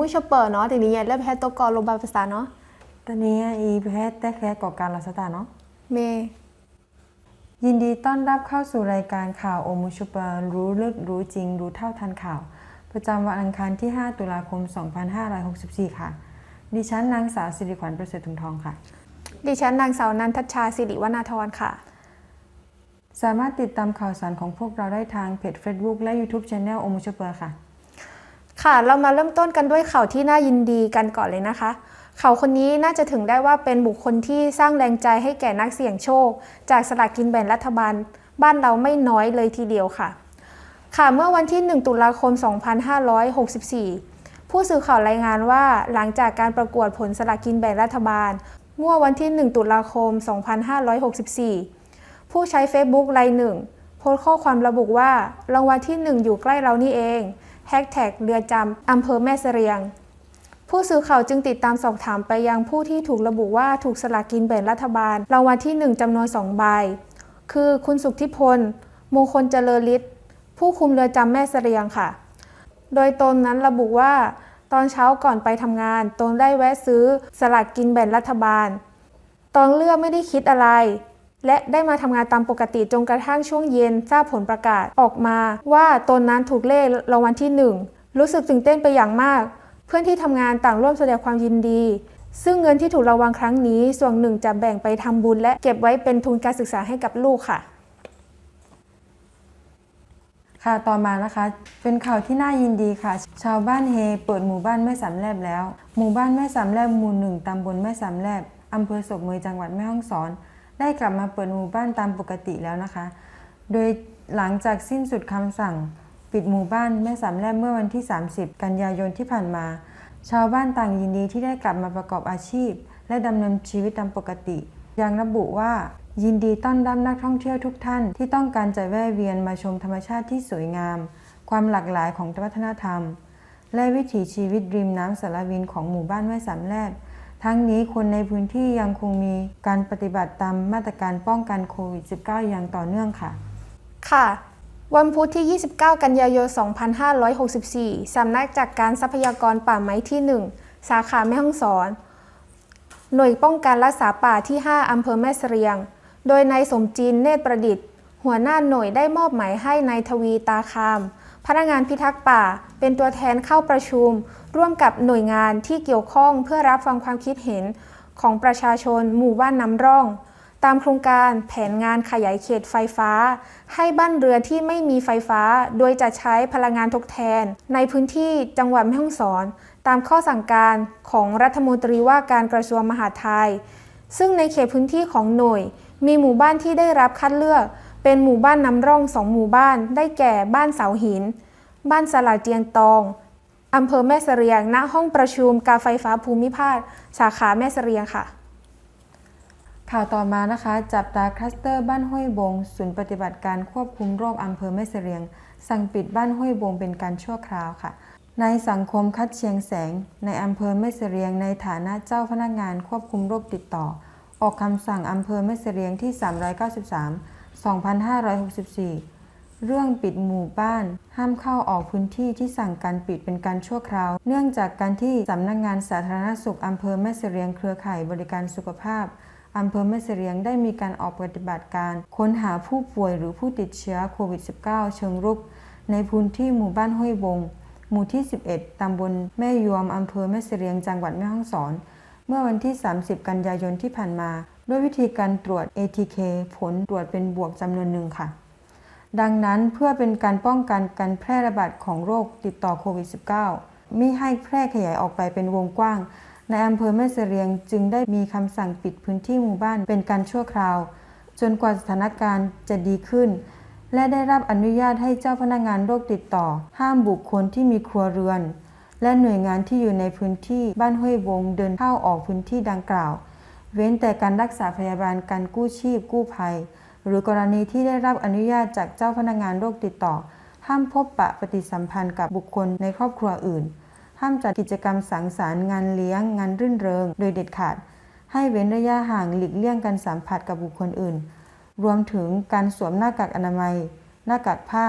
มุชเปอร์เนาะทีนี้แล้วแพทย์ตัวกอลงบาภาษาเนาะตอนนี้อีแพทย์แต่แค่ก่อการรัสตาเนาะเมยินดีต้อนรับเข้าสู่รายการข่าวโอมูชูเปอร์รู้ลึกรู้จริง รู้เท่าทันข่าว ประจำวันอังคารที่ 5 ตุลาคม 2564 ค่ะ ดิฉันนางสาวสิริขวัญประเสริฐถุงทองค่ะ ดิฉันนางสาวนันทัชชาสิริวนาธรค่ะ สามารถติดตามข่าวสารของพวกเราได้ทางเพจ Facebook และ YouTube Channel โอมูชูเปอร์ค่ะ ค่ะ เรามาเริ่มต้นกันด้วยข่าวที่น่ายินดีกันก่อนเลยนะคะ เขาคนนี้น่าจะถึงได้ว่าเป็นบุคคลที่สร้างแรงใจให้แก่นักเสี่ยงโชค จากสลากกินแบ่งรัฐบาล บ้านเราไม่น้อยเลยทีเดียวค่ะ ค่ะ เมื่อวันที่ 1 ตุลาคม 2564 ผู้สื่อข่าวรายงานว่าหลังจากการประกวดผลสลากกินแบ่งรัฐบาลเมื่อวันที่ 1 ตุลาคม 2564 ผู้ใช้ Facebook รายหนึ่งโพสต์ข้อความระบุว่ารางวัลที่ 1 อยู่ใกล้เรานี่เอง แฮชแท็กเรือจำอำเภอแม่เสรียง ผู้สื่อข่าวจึงติดตามสอบถามไปยังผู้ที่ถูกระบุว่าถูกสลากกินแบ่งรัฐบาลรางวัลที่ 1จำนวน2ใบ คือคุณสุขทิพลมงคลเจริญฤทธิ์ผู้คุมเรือจำแม่เสรียงค่ะ โดยตนนั้นระบุว่า ตอนเช้าก่อนไปทำงานตนได้แวะซื้อสลากกินแบ่งรัฐบาล ตอนเลือกไม่ได้คิดอะไร และได้มาทำงานตามปกติจนกระทั่งช่วงเย็นทราบผลประกาศออกมาว่าตนนั้นถูกเลขรางวัลที่หนึ่งรู้สึกตื่นเต้นไปอย่างมาก เพื่อนที่ทำงานต่างร่วมแสดงความยินดี ซึ่งเงินที่ถูกรางวัลครั้งนี้ส่วนหนึ่งจะแบ่งไปทำบุญ และเก็บไว้เป็นทุนการศึกษาให้กับลูกค่ะ ค่ะต่อมานะคะ เป็นข่าวที่น่ายินดีค่ะ ชาวบ้านเฮเปิดหมู่บ้านแม่สามแลบแล้ว หมู่บ้านแม่สามแลบหมู่หนึ่งตำบลแม่สามแลบอำเภอศพเมยจังหวัดแม่ฮ่องสอน ได้กลับมาเปิดหมู่บ้านตามปกติแล้วนะคะ โดยหลังจากสิ้นสุดคำสั่ง ปิดหมู่บ้านแม่สามแลบเมื่อวันที่ 30 กันยายนที่ผ่านมา ชาวบ้านต่างยินดีที่ได้กลับมาประกอบอาชีพ และดำเนินชีวิตตามปกติ ยังระบุว่ายินดีต้อนรับนักท่องเที่ยวทุกท่านที่ต้องการจะแวะเวียนมาชมธรรมชาติที่สวยงาม ความหลากหลายของวัฒนธรรม และวิถีชีวิตริมน้ำสารวินของหมู่บ้านแม่สามแลบ ทั้งนี้คนในพื้นที่ยังคงมีการปฏิบัติตามมาตรการป้องกันโควิด -19 อย่างต่อเนื่องค่ะ ค่ะ วันพุธที่ 29 กันยายน 2564 สำนักจากการทรัพยากรป่าไม้ที่ 1 สาขาแม่ฮ่องสอน หน่วยป้องกันรักษาป่าที่ 5 อำเภอแม่เสรียง โดยนายสมจีนเนตรประดิษฐ์ หัวหน้าหน่วยได้มอบหมายให้นายทวีตาคาม พนักงานพิทักษ์ป่า เป็นตัวแทนเข้าประชุม ร่วมกับหน่วยงานที่เกี่ยวข้องเพื่อรับฟังความคิดเห็นของประชาชนหมู่บ้านน้ำร่อง ตามโครงการแผนงานขยายเขตไฟฟ้า ให้บ้านเรือนที่ไม่มีไฟฟ้า โดยจะใช้พลังงานทดแทน ในพื้นที่จังหวัดแม่ฮ่องสอน ตามข้อสั่งการของรัฐมนตรีว่าการกระทรวงมหาดไทย ซึ่งในเขตพื้นที่ของหน่วย มีหมู่บ้านที่ได้รับคัดเลือก เป็นหมู่บ้านน้ำร่องสองหมู่บ้าน ได้แก่บ้านเสาหิน บ้านสลาเจียงตองอำเภอแม่เสรียง ณ ห้องประชุมการไฟฟ้าภูมิภาค สาขาแม่เสรียงค่ะ ข่าวต่อมานะคะ จับตาคลัสเตอร์บ้านห้วยบง ศูนย์ปฏิบัติการควบคุมโรคอำเภอแม่เสรียง สั่งปิดบ้านห้วยบงเป็นการชั่วคราวค่ะ ในสังคมคัดเชียงแสง ในอำเภอแม่เสรียง ในฐานะเจ้าพนักงานควบคุมโรคติดต่อ ออกคำสั่งอำเภอแม่เสรียงที่ 393 2564 เรื่องปิดหมู่บ้าน ห้ามเข้าออกพื้นที่ที่สั่งการปิดเป็นการชั่วคราว เนื่องจากการที่สำนักงานสาธารณสุขอำเภอแม่เสรียงเครือข่ายบริการสุขภาพอำเภอแม่เสรียงได้มีการออกปฏิบัติการค้นหาผู้ป่วยหรือผู้ติดเชื้อโควิด -19 เชิงรุก ในพื้นที่หมู่บ้านห้วยบง หมู่ที่ 11 ตำบลแม่ยวมอำเภอแม่เสรียงจังหวัดแม่ฮ่องสอน เมื่อวันที่ 30 กันยายนที่ผ่านมา ด้วยวิธีการตรวจ ATK ผลตรวจเป็นบวกจำนวนหนึ่งค่ะ ดังนั้นเพื่อเป็นการป้องกันการแพร่ระบาดของโรคติดต่อโควิด -19 มิให้แพร่ขยายออกไปเป็นวงกว้างในอำเภอแม่เสรียงจึงได้มีคำสั่งปิดพื้นที่หมู่บ้านเป็นการชั่วคราว จนกว่าสถานการณ์จะดีขึ้น และได้รับอนุญาตให้เจ้าพนักงานโรคติดต่อ ห้ามบุคคลที่มีครัวเรือน และหน่วยงานที่อยู่ในพื้นที่บ้านห้วยวงเดินเข้าออกพื้นที่ดังกล่าว เว้นแต่การรักษาพยาบาลการกู้ชีพ กู้ภัย หรือกรณีที่ได้รับอนุญาตจากเจ้าพนักงานโรคติดต่อ ห้ามพบปะปฏิสัมพันธ์กับบุคคลในครอบครัวอื่น ห้ามจัดกิจกรรมสังสรรค์งานเลี้ยง งานรื่นเริง โดยเด็ดขาด ให้เว้นระยะห่างหลีกเลี่ยงการสัมผัสกับบุคคลอื่น รวมถึงการสวมหน้ากากอนามัย หน้ากากผ้า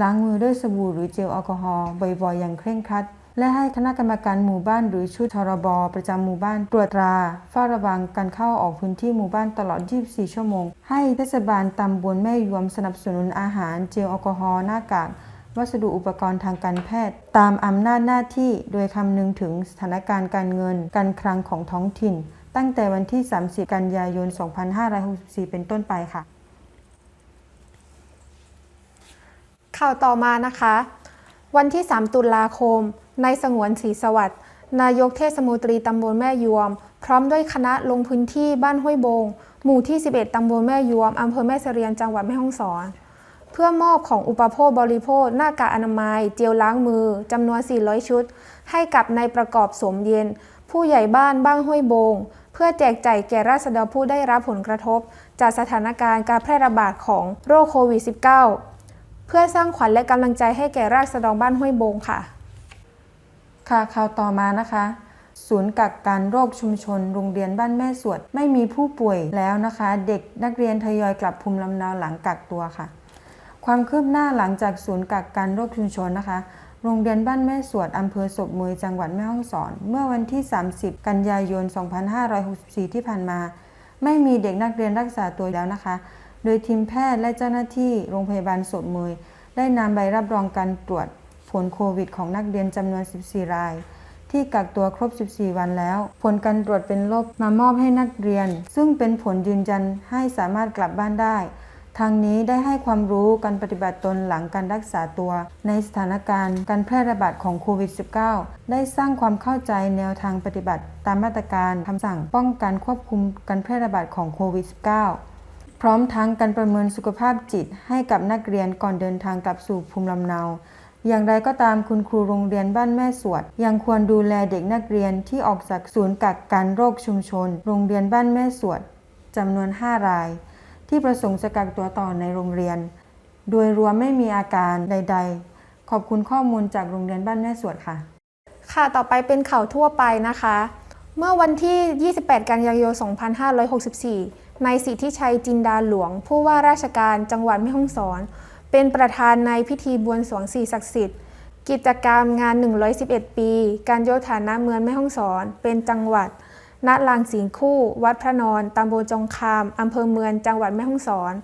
ล้างมือด้วยสบู่หรือเจลแอลกอฮอล์บ่อยๆอย่างเคร่งครัด และให้คณะกรรมการหมู่บ้านหรือชุดทรบประจำหมู่บ้านตรวจตราเฝ้าระวังการเข้าออกพื้นที่หมู่บ้านตลอด 24 ชั่วโมง ให้เทศบาลตำบลแม่ยวมสนับสนุนอาหารเจลแอลกอฮอล์หน้ากากวัสดุอุปกรณ์ทางการแพทย์ ตามอำนาจหน้าที่โดยคำนึงถึงสถานการณ์การเงิน การคลังของท้องถิ่น ตั้งแต่วันที่ 30 กันยายน 2564 เป็นต้นไปค่ะ ข่าวต่อมานะคะ วันที่ 3 ตุลาคมในสงวนศรีสวัสดิ์ นายกเทศมนตรีตำบลแม่ยวม พร้อมด้วยคณะลงพื้นที่บ้านห้วยบง หมู่ที่ 11 ตำบลแม่ยวม อำเภอแม่เสรียงจังหวัดแม่ฮ่องสอน เพื่อมอบของอุปโภคบริโภค หน้ากากอนามัย เจลล้างมือ จำนวน 400 ชุด ให้กับนายประกอบสมเย็น ผู้ใหญ่บ้านบ้างห้วยบง เพื่อแจกจ่ายแก่ราษฎรผู้ได้รับผลกระทบ จากสถานการณ์การแพร่ระบาดของโรคโควิด -19 เพื่อสร้างขวัญและกำลังใจให้แก่ราษฎรบ้านห้วยบงค่ะ ค่ะข่าวต่อมานะคะ ศูนย์กักกันโรคชุมชน โรงเรียนบ้านแม่สวด ไม่มีผู้ป่วยแล้วนะคะ เด็กนักเรียนทยอยกลับภูมิลำเนาหลังกักตัวค่ะ ความคืบหน้าหลังจากศูนย์กักกันโรคชุมชนนะคะโรงเรียนบ้านแม่สวด อำเภอศพเมยจังหวัดแม่ฮ่องสอน เมื่อวันที่ 30 กันยายน 2564 ที่ผ่านมา ไม่มีเด็กนักเรียนรักษาตัวแล้วนะคะ โดยทีมแพทย์และเจ้าหน้าที่โรงพยาบาลศพเมยได้นำใบรับรองการตรวจผลโควิดของนักเรียนจำนวน 14 ราย ที่กักตัวครบ 14 วันแล้ว ผลการตรวจเป็นลบมามอบให้นักเรียน ซึ่งเป็นผลยืนยันให้สามารถกลับบ้านได้ ทางนี้ได้ให้ความรู้การปฏิบัติตนหลังการรักษาตัว ในสถานการณ์การแพร่ระบาดของโควิด -19 ได้สร้างความเข้าใจแนวทางปฏิบัติตามมาตรการคำสั่งป้องกันควบคุมการแพร่ระบาดของโควิด -19 พร้อมทั้งการประเมินสุขภาพจิตให้กับนักเรียนก่อนเดินทางกลับสู่ภูมิลำเนา อย่างไรก็ตามคุณครูโรงเรียนบ้านแม่สวด ยังควรดูแลเด็กนักเรียนที่ออกจากศูนย์กักกันโรคชุมชน โรงเรียนบ้านแม่สวดจำนวน 5 ราย ที่ประสงค์จะกักตัวต่อในโรงเรียน โดยรวมไม่มีอาการใด ๆ ขอบคุณข้อมูลจากโรงเรียนบ้านแม่สวดค่ะ ค่ะต่อไปเป็นข่าวทั่วไปนะคะ เมื่อวันที่ 28 กันยายน 2564 นายสิทธิชัยจินดาหลวง ผู้ว่าราชการจังหวัดแม่ฮ่องสอน เป็นประธานในพิธีบวงสรวงสิ่ศักดิ์สิทธิ์ กิจกรรมงาน 111 ปี การโยกฐานะเมืองแม่ฮ่องสอน เป็นจังหวัด ณ ลานสิงคู่ วัดพระนอนตำบลจงคาม อำเภอเมือง จังหวัดแม่ฮ่องสอน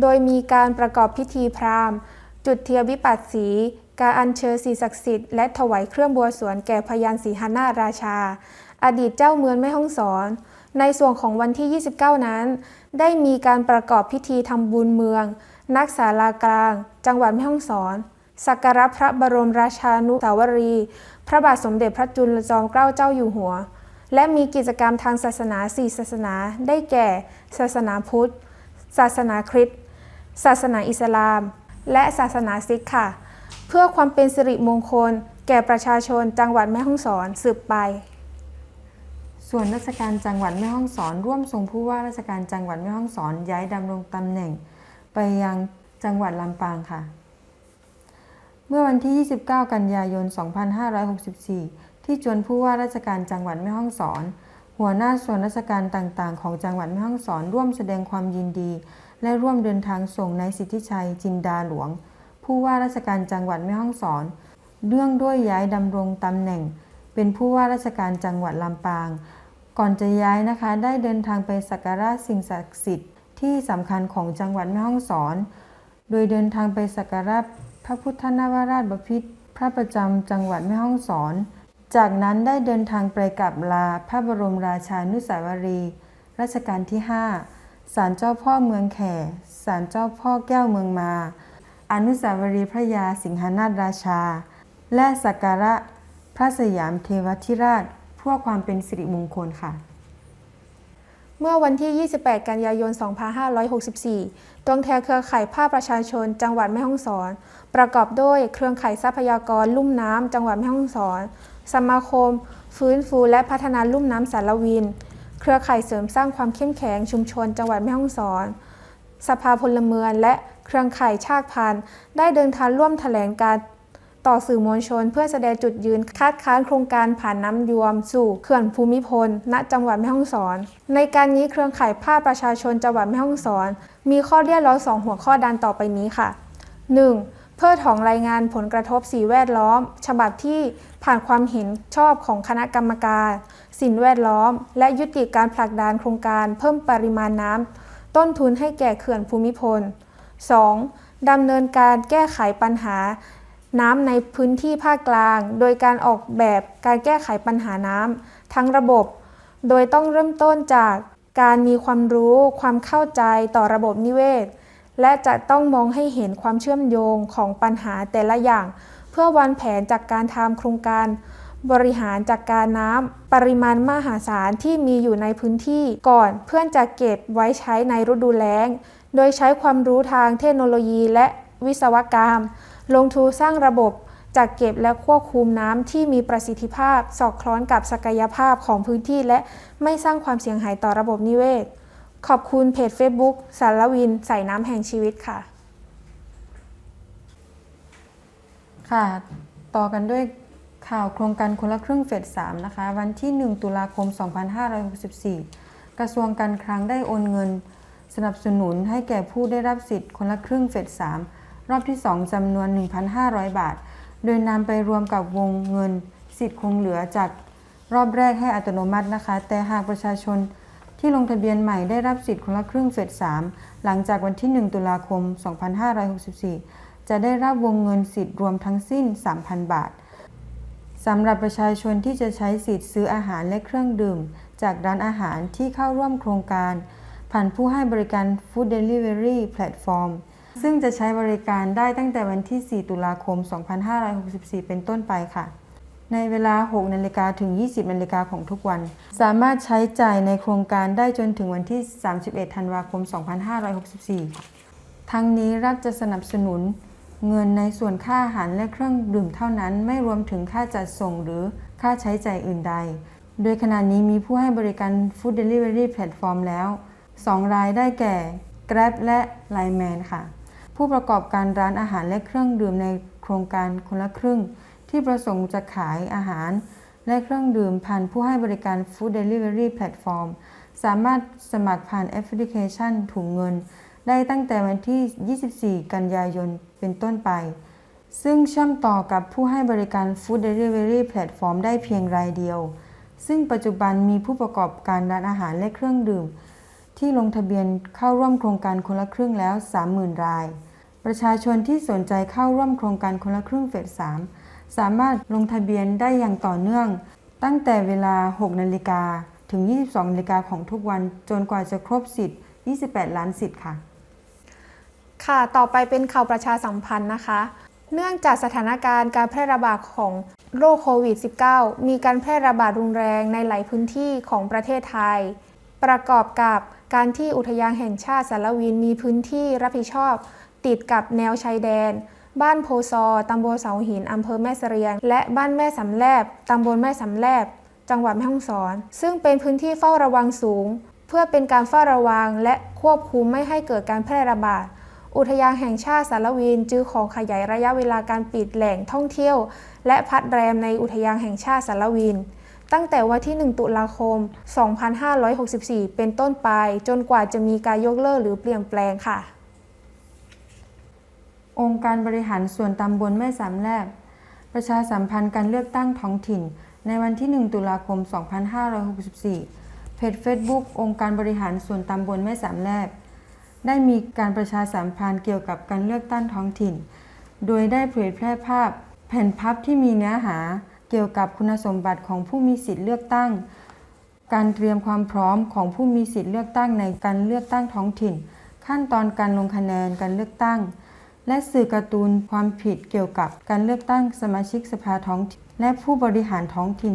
โดยมีการประกอบพิธีพราหมณ์ จุดเทียนวิปัสสี การอัญเชิญสิ่งศักดิ์สิทธิ์ และถวายเครื่องบวงสวงแก่พยานสีหนาราชา อดีตเจ้าเมืองแม่ฮ่องสอน ในส่วนของวันที่ 29 นั้น ได้มีการประกอบพิธีทำบุญเมือง นักศาลากลาง จังหวัดแม่ฮ่องสอน สักการะพระบรมราชานุสาวรีย์พระบาทสมเด็จพระจุลจอมเกล้าเจ้าอยู่หัว และมีกิจกรรมทางศาสนาสี่ศาสนา ได้แก่ ศาสนาพุทธ ศาสนาคริสต์ ศาสนาอิสลาม และศาสนาซิกค่ะ เพื่อความเป็นสิริมงคล แก่ประชาชนจังหวัดแม่ฮ่องสอนสืบไป ส่วนราชการจังหวัดแม่ฮ่องสอน ร่วมส่งผู้ว่าราชการจังหวัดแม่ฮ่องสอนย้ายดำรงตำแหน่ง ไปยังจังหวัดลำปางค่ะ เมื่อวันที่ 29 กันยายน 2564 ที่จวนผู้ว่าราชการจังหวัดแม่ฮ่องสอน หัวหน้าส่วนราชการต่างๆ ของจังหวัดแม่ฮ่องสอน ร่วมแสดงความยินดี และร่วมเดินทางส่งนายสิทธิชัยจินดาหลวง ผู้ว่าราชการจังหวัดแม่ฮ่องสอนเนื่องด้วยย้ายดำรงตำแหน่ง เป็นผู้ว่าราชการจังหวัดลำปาง ก่อนจะย้ายนะคะ ได้เดินทางไปสักการะสิ่งศักดิ์สิทธิ์ที่สำคัญของจังหวัดแม่ฮ่องสอน โดยเดินทางไปสักการะพระพุทธนวราชบพิตรพระประจำจังหวัดแม่ฮ่องสอน จากนั้นได้เดินทางไปกราบลาพระบรมราชานุสาวรีย์รัชกาลที่ 5 ศาลเจ้าพ่อเมืองแขศาลเจ้าพ่อแก้วเมืองมา อนุสาวรีย์พระยาสิงหนาถราชา และสักการะพระสยามเทวทิราช พื่อความเป็นสิริมงคลค่ะ เมื่อวันที่ 28 กันยายน 2564ตัวแทนเครือข่ายภาคประชาชน จังหวัดแม่ฮ่องสอน ประกอบด้วยเครือข่ายทรัพยากรลุ่มน้ำจังหวัดแม่ฮ่องสอน สมาคม ฟื้นฟูและพัฒนาลุ่มน้ำสารวิน เครือข่ายเสริมสร้างความเข้มแข็งชุมชน จังหวัดแม่ฮ่องสอน สภาพลเมืองและเครือข่ายชาติพันธุ์ ได้เดินทางร่วมแถลงการ ต่อสื่อมวลชน เพื่อแสดงจุดยืนคัดค้านโครงการผ่านน้ำยวม สู่เขื่อนภูมิพล ณ จังหวัดแม่ฮ่องสอน ในการนี้เครือข่ายภาคประชาชนจังหวัดแม่ฮ่องสอน มีข้อเรียกร้องสองหัวข้อดังต่อไปนี้ค่ะ 1. เพื่อถองรายงานผลกระทบสิ่แวดล้อม ฉบับที่ผ่านความเห็นชอบของคณะกรรมการ สิ่งแวดล้อม และยุติการผลักดันโครงการเพิ่มปริมาณน้ำต้นทุนให้แก่เขื่อนภูมิพล 2. ดำเนินการแก้ไขปัญหา น้ำในพื้นที่ภาคกลาง โดยการออกแบบการแก้ไขปัญหาน้ำทั้งระบบ โดยต้องเริ่มต้นจากการมีความรู้ ความเข้าใจต่อระบบนิเวศ และจะต้องมองให้เห็นความเชื่อมโยงของปัญหาแต่ละอย่าง เพื่อวางแผนจากการทำโครงการ บริหารจัดการน้ำปริมาณมหาศาลที่มีอยู่ในพื้นที่ก่อนเพื่อจะเก็บไว้ใช้ในฤดูแล้ง โดยใช้ความรู้ทางเทคโนโลยีและวิศวกรรม ลงทุนสร้างระบบจัดเก็บและควบคุมน้ำที่มีประสิทธิภาพ สอดคล้องกับศักยภาพของพื้นที่ และไม่สร้างความเสียหายต่อระบบนิเวศ ขอบคุณเพจ Facebook สารวิน ใส่น้ำแห่งชีวิตค่ะ ค่ะ ต่อกันด้วยข่าวโครงการคนละครึ่งเฟส3นะคะ วันที่ 1 ตุลาคม 2564 กระทรวงการคลังได้โอนเงิน สนับสนุนให้แก่ผู้ได้รับสิทธิ์คนละครึ่งเฟส3 รอบที่ 2จำนวน 1,500 บาท โดยนำไปรวมกับวงเงิน สิทธิ์คงเหลือจากรอบแรกให้อัตโนมัตินะคะ แต่หากประชาชนที่ลงทะเบียนใหม่ได้รับสิทธิ์คนละครึ่งเฟส3หลังจากวันที่ 1 ตุลาคม 2564 จะได้รับวงเงินสิทธิ์รวมทั้งสิ้น 3,000 บาทสำหรับประชาชนที่จะใช้สิทธิ์ซื้ออาหารและเครื่องดื่ม จากร้านอาหารที่เข้าร่วมโครงการ ผ่านผู้ให้บริการ Food Delivery Platform ซึ่งจะใช้บริการได้ตั้งแต่วันที่ 4 ตุลาคม 2564 เป็นต้นไปค่ะ ในเวลา 6 นาฬิกาถึง 20 นาฬิกาของทุกวัน สามารถใช้จ่ายในโครงการได้จนถึงวันที่ 31 ธันวาคม 2564 ทั้งนี้รัฐจะสนับสนุนเงินในส่วนค่าอาหารและเครื่องดื่มเท่านั้น ไม่รวมถึงค่าจัดส่งหรือค่าใช้จ่ายอื่นใด โดยขณะนี้มีผู้ให้บริการ Food Delivery Platform แล้ว 2 รายได้แก่ Grab และ Line Man ค่ะ ผู้ประกอบการร้านอาหารและเครื่องดื่มในโครงการคนละครึ่ง ที่ประสงค์จะขายอาหาร และเครื่องดื่มผ่านผู้ให้บริการ Food Delivery Platform สามารถสมัครผ่านแอปพลิเคชันถุงเงิน ได้ตั้งแต่วันที่ 24 กันยายนเป็นต้นไป ซึ่งเชื่อมต่อกับผู้ให้บริการ Food Delivery Platform ได้เพียงรายเดียว ซึ่งปัจจุบันมีผู้ประกอบการร้านอาหารและเครื่องดื่ม ที่ลงทะเบียนเข้าร่วมโครงการคนละครึ่งแล้ว 30,000 ราย ประชาชนที่สนใจเข้าร่วมโครงการคนละครึ่งเฟส3สามารถลงทะเบียนได้อย่างต่อเนื่อง ตั้งแต่เวลา 6 นาฬิกาถึง 22 นาฬิกาของทุกวันจนกว่าจะครบสิทธิ์ 28 ล้านสิทธิ์ค่ะ ค่ะ ต่อไปเป็นข่าวประชาสัมพันธ์นะคะ เนื่องจากสถานการณ์การแพร่ระบาดของโรคโควิด -19 มีการแพร่ระบาดรุนแรงในหลายพื้นที่ของประเทศไทย ประกอบกับการที่อุทยานแห่งชาติสารวินมีพื้นที่รับผิดชอบ ติดกับแนวชายแดน บ้านโพซอตำบลเสาหินอำเภอแม่เสรียง และบ้านแม่สำแลบตำบลแม่สำแลบ จังหวัดแม่ฮ่องสอน ซึ่งเป็นพื้นที่เฝ้าระวังสูง เพื่อเป็นการเฝ้าระวังและควบคุมไม่ให้เกิดการแพร่ระบาด อุทยานแห่งชาติสารวินจึงขอขยายระยะเวลาการปิดแหล่งท่องเที่ยว และพักแรมในอุทยานแห่งชาติสารวินตั้งแต่วันที่ 1 ตุลาคม 2564 เป็นต้นไป จนกว่าจะมีการยกเลิกหรือเปลี่ยนแปลงค่ะ องค์การบริหารส่วนตำบลแม่สามแลบ ประชาสัมพันธ์การเลือกตั้งท้องถิ่น ในวันที่ 1 ตุลาคม 2564 เพจ Facebook องค์การบริหารส่วนตำบลแม่สามแลบ ได้มีการประชาสัมพันธ์เกี่ยวกับการเลือกตั้งท้องถิ่น โดยได้เผยแพร่ภาพ แผ่นพับที่มีเนื้อหา เกี่ยวกับคุณสมบัติของผู้มีสิทธิเลือกตั้ง การเตรียมความพร้อมของผู้มีสิทธิเลือกตั้งในการเลือกตั้งท้องถิ่น ขั้นตอนการลงคะแนนการเลือกตั้ง และสื่อการ์ตูนความผิดเกี่ยวกับการเลือกตั้งสมาชิกสภาท้องถิ่นและผู้บริหารท้องถิ่น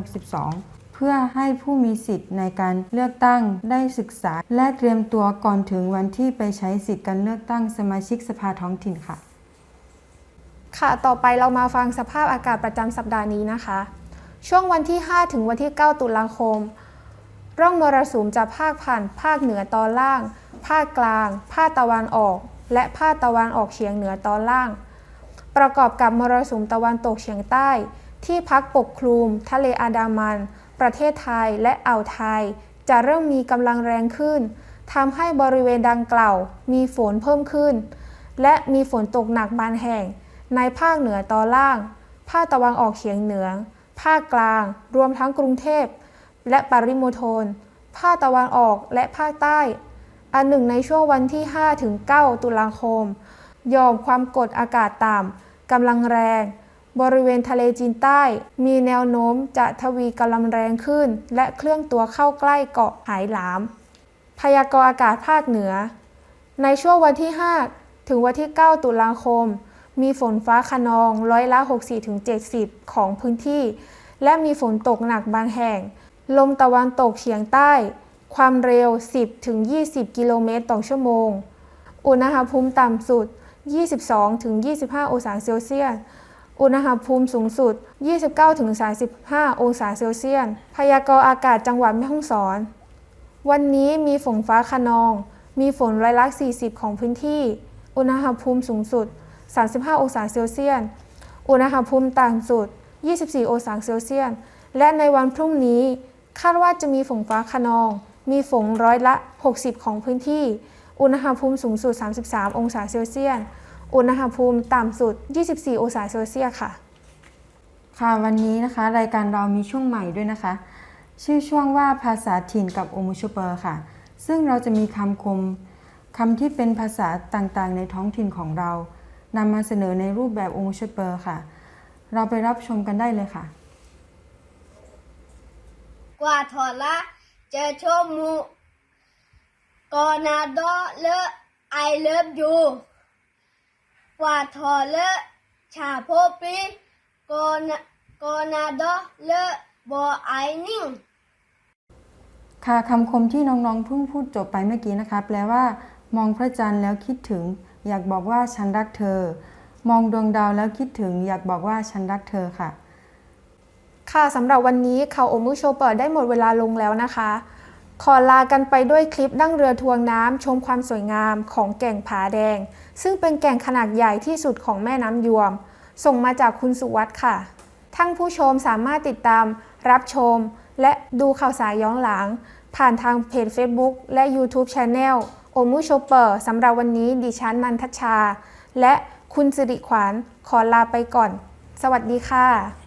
2562 เพื่อให้ผู้มีสิทธิ์ในการเลือกตั้งได้ศึกษา และเตรียมตัวก่อนถึงวันที่ไปใช้สิทธิ์การเลือกตั้งสมาชิกสภาท้องถิ่นค่ะ ค่ะ ต่อไปเรามาฟังสภาพอากาศประจำสัปดาห์นี้นะคะ ช่วงวันที่ 5 ถึงวันที่ 9 ตุลาคม ร่องมรสุมจะพาดผ่านภาคเหนือตอนล่าง ภาคกลาง ภาคตะวันออก และภาคตะวันออกเฉียงเหนือตอนล่าง ประกอบกับมรสุมตะวันตกเฉียงใต้ ที่พักปกคลุม ทะเลอันดามัน ประเทศไทยและอ่าวไทย จะเริ่มมีกำลังแรงขึ้นทำให้บริเวณดังกล่าว มีฝนเพิ่มขึ้น และมีฝนตกหนักบางแห่ง ในภาคเหนือตอนล่าง ภาคตะวันออกเฉียงเหนือ ภาคกลาง รวมทั้งกรุงเทพ และปริมณฑลภาคตะวันออกและภาคใต้ อันหนึ่งในช่วงวันที่ 5 ถึง 9 ตุลาคมยอมความกดอากาศต่ำกำลังแรง บริเวณทะเลจีนใต้ มีแนวโน้มจะทวีกำลังแรงขึ้น และเคลื่อนตัวเข้าใกล้เกาะหายหลาม พยากรณ์อากาศภาคเหนือ ในช่วงวันที่ 5 ถึงวันที่ 9 ตุลาคม มีฝนฟ้าขนองร้อยละ60-70 ของพื้นที่ และมีฝนตกหนักบางแห่ง ลมตะวันตกเฉียงใต้ ความเร็ว 10-20 กิโลเมตรต่อชั่วโมง อุณหภูมิต่ำสุด 22-25 องศาเซลเซียส อุณหภูมิสูงสุด 29-35 องศาเซลเซียส พยากรณ์อากาศจังหวัดแม่ฮ่องสอน วันนี้มีฝนฟ้าขนอง มีฝนร้อยละ 40 ของพื้นที่ อุณหภูมิสูงสุด 35 องศาเซลเซียส อุณหภูมิต่ำสุด 24 องศาเซลเซียส และในวันพรุ่งนี้คาดว่าจะมีฝนฟ้าขนอง มีฝนร้อยละ 60 ของพื้นที่ อุณหภูมิสูงสุด 33 องศาเซลเซียส อุณหภูมิต่ำสุด 24 องศาเซลเซียสค่ะ ค่ะวันนี้นะคะรายการเรามีช่วงใหม่ด้วยนะคะ ชื่อช่วงว่าภาษาถิ่นกับโอมูชูเปอร์ค่ะ ซึ่งเราจะมีคำคมคำที่เป็นภาษาต่างๆ ในท้องถิ่นของเรานำมาเสนอในรูปแบบโอมูชูเปอร์ค่ะ เราไปรับชมกันได้เลยค่ะ กว่าถอดละเจอชมมูกอนาดอเลอไอเลิฟยูกว่าถอเลอะชาโพปีกอนากอนาดอเลอบอไอนิ่งค่ะคำคมที่น้องๆเพิ่งพูดจบไปเมื่อกี้นะคะแปลว่า มองพระจันทร์แล้วคิดถึง อยากบอกว่าฉันรักเธอ มองดวงดาวแล้วคิดถึง อยากบอกว่าฉันรักเธอค่ะ ค่ะสำหรับวันนี้ข่าวโอมุโชเปิดได้หมดเวลาลงแล้วนะคะ ขอลากันไปด้วยคลิปนั่งเรือทวงน้ำชมความสวยงามของแก่งผาแดง ซึ่งเป็นแก่งขนาดใหญ่ที่สุดของแม่น้ำยวม ส่งมาจากคุณสุวัสด์ค่ะ ทั้งผู้ชมสามารถติดตาม รับชม และดูข่าวสารย้อนหลัง ผ่านทางเพจ Facebook และ YouTube Channel โอมุโชเปอร์สำหรับวันนี้ดิฉันนันทชา และคุณสิริขวัญขอลาไปก่อน สวัสดีค่ะ